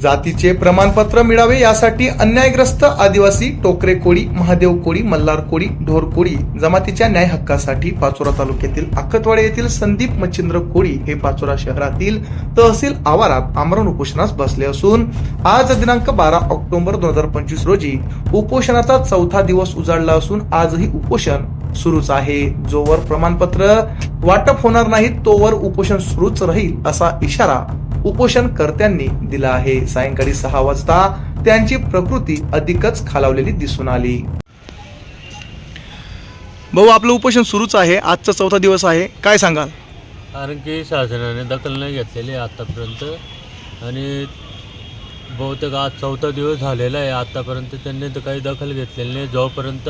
जातीचे प्रमाणपत्र मिळावे यासाठी अन्यायग्रस्त आदिवासी टोकरे कोळी महादेव कोळी मल्हार कोळी ढोर कोळी जमातीच्या न्याय हक्कासाठी पाचोरा तालुक्यातील आखतवाडे येथील संदीप मच्छिंद्र कोळी हे पाचोरा शहरातील तहसील आवारात आमरण उपोषणास बसले असून आज दिनांक बारा ऑक्टोबर दोन हजार पंचवीस रोजी उपोषणाचा चौथा दिवस उजाडला असून आजही उपोषण सुरूच आहे. जोवर प्रमाणपत्र वाटप होणार नाही तोवर उपोषण सुरूच राहील असा इशारा उपोषणकर्त्यांनी दिला आहे. सायंकाळी सहा वाजता त्यांची प्रकृती अधिकच खालावलेली दिसून आली. भाऊ आपलं उपोषण सुरूच आहे. आजचा चौथा दिवस आहे. काय सांगाल? कारण की शासनाने दखल नाही घेतलेली आहे आत्तापर्यंत आणि बहुतेक आज चौथा दिवस झालेला आहे. आत्तापर्यंत त्यांनी तर काही दखल घेतलेली नाही. जोपर्यंत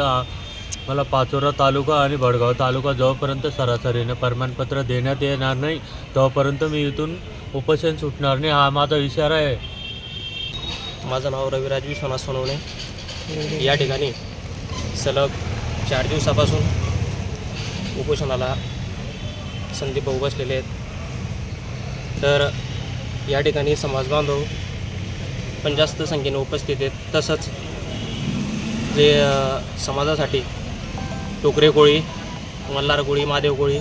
मला पाचोरा तालुका आणि भडगाव तालुका जोपर्यंत सरासरीने प्रमाणपत्र देण्यात येणार नाही तोपर्यंत मी इथून उपोषण सुटणार नाही हा माझा इशारा आहे. माझं नाव रविराज विश्वनाथ सोनवणे. या ठिकाणी सलग चार दिवसापासून उपोषणाला संदीप भाऊ बसलेले आहेत. तर या ठिकाणी समाज बांधव पण जास्त संख्येने उपस्थित आहेत. तसंच जे समाजासाठी टोकरे कोळी मल्हार कोळी महादेव कोळी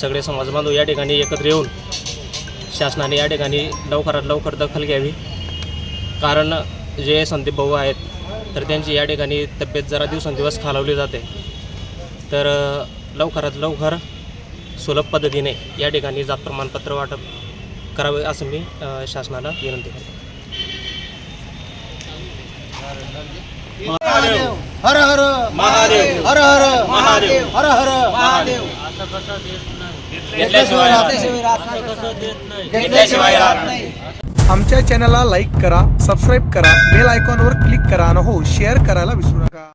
सगळे समाज बांधव या ठिकाणी एकत्र येऊन शासनाने या ठिकाणी लवकरात लवकर दखल घ्यावी. कारण जे संदीप भाऊ आहेत तर त्यांची या ठिकाणी तब्येत जरा दिवसेंदिवस खालावली जाते. तर लवकरात लवकर सुलभ पद्धतीने या ठिकाणी जात प्रमाणपत्र वाटप करावे असं मी शासनाला विनंती करतो. हर हर हर हर महादेव. हर हर महादेव. असं कसं देत नाही. घेतल्याशिवाय राहत नाही. आमच्या चॅनलला लाईक करा सबस्क्राईब करा बेल आयकॉनवर क्लिक करा आणि हो शेअर करायला विसरू नका.